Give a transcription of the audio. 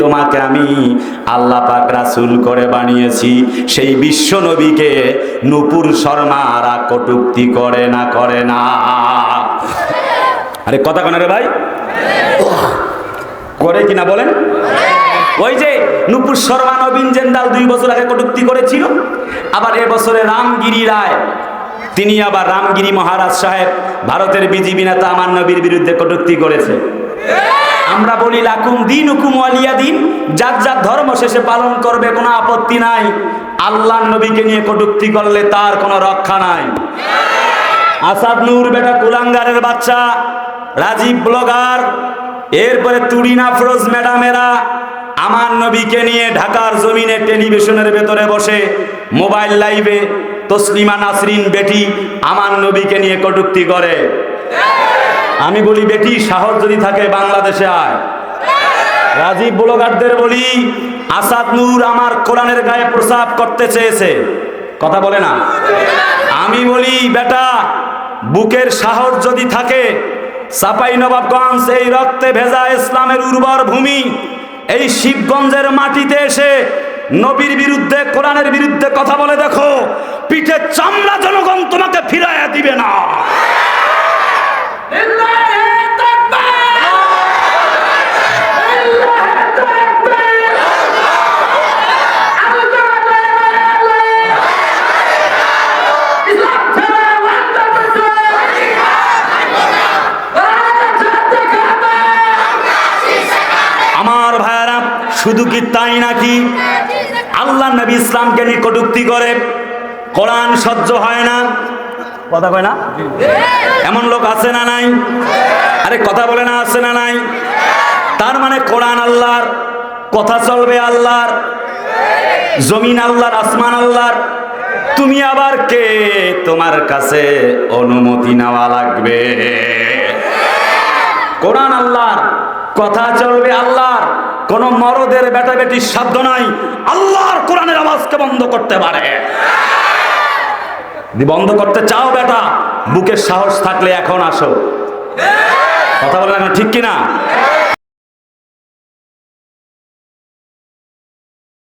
তোমাকে আমি আল্লাহ পাক রাসূল করে বানিয়েছি। সেই বিশ্ব নবীকে নূপুর শর্মারা কটুক্তি করে না করে না। আরে কথা কেন রে ভাই। করে কিনা বলেন। ওই যে নুপুর শর্মা নবীন জেন্দাল দুই বছর আগে কটুক্তি করেছিল, আবার এবছরে রামগিরি রায়, তিনি আবার রামগিরি মহারাজ সাহেব, ভারতের বিজিবি নেতা আমার নবীর বিরুদ্ধে কটুক্তি করেছে। আমরা বলি লাকুম দিন হুকুম আলিয়া দিন, যার যার ধর্ম শেষে পালন করবে, কোনো আপত্তি নাই। আল্লাহ নবীকে নিয়ে কটুক্তি করলে তার কোনো রক্ষা নাই। আসাদ নূর বেটা কুলাঙ্গারের বাচ্চা, রাজীব ব্লগার, এরপরে তুরিনা ফরোজ ম্যাডামেরা আমার নবীকে নিয়ে ঢাকার জমিনে টেলিভিশনের ভেতরে বসে, মোবাইল লাইভে তসলিমা নাসরিন বেটি আমার নবীকে নিয়ে কটুক্তি করে। আমি বলি, বেটি, সাহস যদি থাকে, বাংলাদেশে আয়। রাজীব ব্লগারদের বলি, আসাদ নূর আমার কোরআনের গায়ে প্রসাব করতে চেয়েছে। কথা বলে না? আমি বলি, বেটা, বুকের সাহস যদি থাকে সাপাই নবাবগঞ্জ এই রক্তে ভেজা ইসলামের উর্বর ভূমি, এই শিবগঞ্জের মাটিতে এসে নবীর বিরুদ্ধে, কোরআনের বিরুদ্ধে কথা বলে দেখো, পিঠে চামড়া জনগণ তোমাকে ফিরাইয়া দিবে না। ভাইয়ারা, শুধু কি তাই নাকি? আল্লাহ নবী ইসলামকে নিয়ে কটুক্তি করে, কোরআন সহ্য হয় না। কথা কয় না? এমন লোক আছে না নাই? আরে, কথা বলে না আছে না নাই? তার মানে কোরআন আল্লাহর, কথা চলবে আল্লাহর, জমিন আল্লাহর, আসমান আল্লাহর। তুমি আবার কে? তোমার কাছে অনুমতি নেওয়া লাগবে। কোরআন আল্লাহর, কথা চলবে আল্লাহর। কোন মরদের বেটা বেটির সাধ্য নাই। আল্লাহর কোরআনের আওয়াজকে বন্ধ করতে পারে। বন্ধ করতে চাও বেটা, বুকের সাহস থাকলে এখন আসো। কথা বলে ঠিক কিনা?